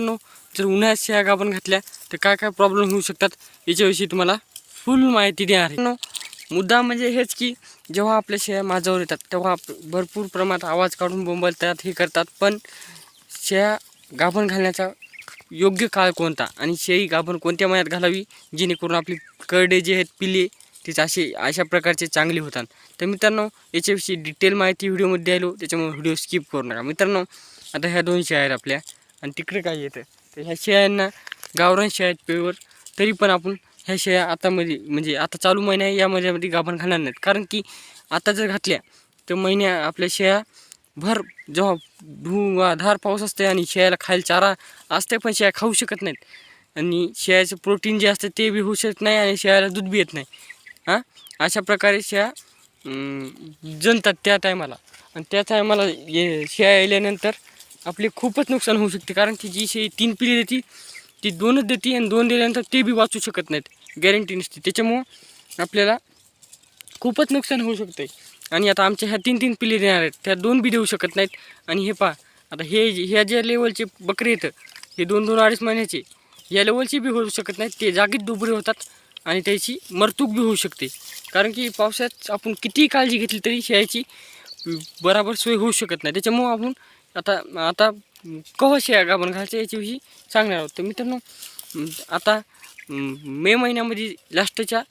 मित्रांनो जर उन्हाळ्यात शेळ्या गाभण घातल्या तर काय काय प्रॉब्लेम होऊ शकतात याच्याविषयी तुम्हाला फुल माहिती देणार आहे. मुद्दा म्हणजे हेच की जेव्हा आपल्या शेळ्या माझ्यावर येतात तेव्हा आप- भरपूर प्रमाणात आवाज काढून बोंबलतात हे करतात. पण शेळ्या गाभण घालण्याचा योग्य काळ कोणता? आणि शेळी गाभण कोणत्या महिन्यात घालावी? जेणेकरून आपली करडे जे आहेत पिले तेच असे अशा प्रकारचे चांगले होतात. तर मित्रांनो याच्याविषयी डिटेल माहिती व्हिडिओमध्ये द्यायलो त्याच्यामुळे व्हिडिओ स्किप करू नका. मित्रांनो आता ह्या दोन शेळ्या आहेत आपल्या. आणि तिकडे काय येतं? तर ह्या शेळ्यांना गावरान शेळ्या आहेत प्युअर तरी पण आपण ह्या शेळ्या आतामध्ये म्हणजे आता चालू महिना आहे या महिन्यामध्ये गाभण घालणार नाहीत. कारण की आता जर घातल्या तर महिन्या आपल्या शेळ्या भर जेव्हा धुवाधार धार पाऊस असते आणि शेळ्याला खायला चारा असते पण शेळ्या खाऊ शकत नाहीत. आणि शेळ्याचं प्रोटीन जे असतं ते बी होऊ शकत नाही आणि शेळ्याला दूध बी येत नाही. हां? अशा प्रकारे शेळ्या अं, जनतात त्या टायमाला आणि त्या टायमाला ये शेळ्या येल्यानंतर आपले खूपच नुकसान होऊ शकते. कारण की जी शेळी तीन पिढी देते ती दोनच देते आणि दोन दिल्यानंतर ते बी वाचू शकत नाहीत. गॅरंटी नसते. त्याच्यामुळं आपल्याला खूपच नुकसान होऊ शकते आणि आता आमच्या ह्या तीन तीन पिल्ले देणार आहेत. त्या दोन बी देऊ शकत नाहीत. आणि हे पहा आता हे जे- ह्या ज्या लेवलचे बकरे येतं हे दोन दोन अडीच महिन्याचे या लेवलचे बी होऊ शकत नाहीत. ते जागीच दुबरे होतात आणि त्याची मरतूक बी होऊ शकते. कारण की पावसात आपण कितीही काळजी घेतली तरी शेळ्याची बराबर सोय होऊ शकत नाही. त्याच्यामुळं आपण आता आता कवा शेळ्या गाभण याची याच्याविषयी सांगणार आहोत. तर मित्रांनो आता मे महिन्यामध्ये लास्टच्या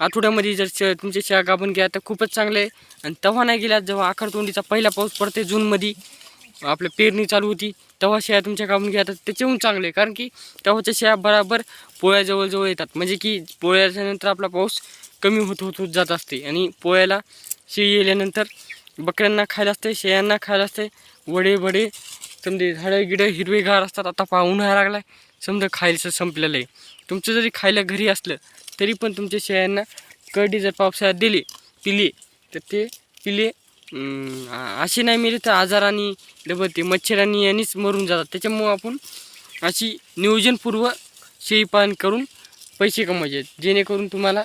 आठवड्यामध्ये जर श तुमच्या शेळ्या गाभण घ्या तर खूपच चांगलं आहे. आणि तेव्हा नाही गेल्या जेव्हा आखाडतोंडीचा पहिला पाऊस पडते जूनमध्ये आपलं पेरणी चालू होती तेव्हा शेळ्या तुमच्या गाभून घ्या तर त्याच्याहून चांगले कारण की तेव्हाच्या शेळ्या बराबर पोळ्याजवळजवळ येतात. म्हणजे की पोळ्याच्यानंतर आपला पाऊस कमी होत होत होत जात असते. आणि पोळ्याला शेळी येल्यानंतर बकऱ्यांना खायला असते शेळ्यांना खायला असते. वडे वडे समजे झाडं गिडं हिरवेगार असतात. आता पहा उन्हाळा लागला समजा खायचं संपलेलं आहे. तुमचं जरी खायला घरी असलं तरी पण तुमच्या शेळ्यांना करडी जर पावसाळ्यात दिली पिले तर ते पिले असे नाही मिले तर आजाराने डबल ते मच्छरांनी यांनीच मरून जातात. त्याच्यामुळं आपण अशी नियोजनपूर्व शेळीपालन करून पैसे कमवायचे. जेणेकरून तुम्हाला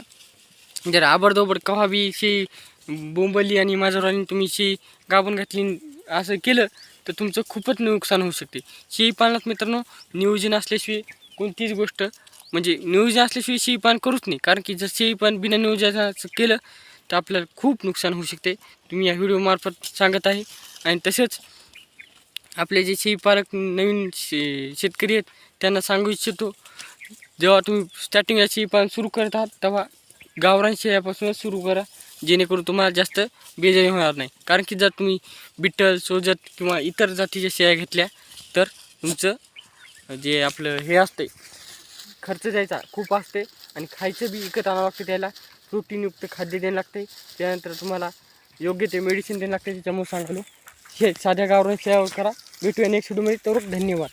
जर आबडदोबड कव्हा बी शी बोंबली आणि माझ्यावर तुम्ही शेळी गाभून घातली असं केलं तर तुमचं खूपच नुकसान होऊ शकते. शेळी पालनात मित्रांनो नियोजन असल्याशिवाय कोणतीच गोष्ट म्हणजे नियोजन असल्याशिवाय शेळीपालन करूच नाही. कारण की जर शेळीपालन बिना नियोजनाचं केलं तर आपल्याला खूप नुकसान होऊ शकते. तुम्ही या व्हिडिओमार्फत सांगत आहे. आणि तसेच आपले जे शेळीपालक नवीन शे शेतकरी आहेत त्यांना सांगू इच्छितो जेव्हा तुम्ही स्टार्टिंगला शेळीपालन सुरू करत आहात तेव्हा गावरान शेळ्यापासूनच सुरू करा जेणेकरून तुम्हाला जास्त बेजारी होणार नाही. कारण की जर तुम्ही बिट्टल सोजत किंवा इतर जातीच्या शेळ्या घेतल्या तर तुमचं जे आपलं हे असते खर्च द्यायचा खूप असते आणि खायचं बी विकत आणावं लागते त्याला. प्रोटीनयुक्त खाद्य द्यायला लागते त्यानंतर तुम्हाला योग्य ते मेडिसिन द्यायला लागते त्याच्यामुळे सांगलो हे साध्या गावरान शेळ्यावर करा. भेटूया नेक्स्ट व्हिडिओमध्ये तर धन्यवाद.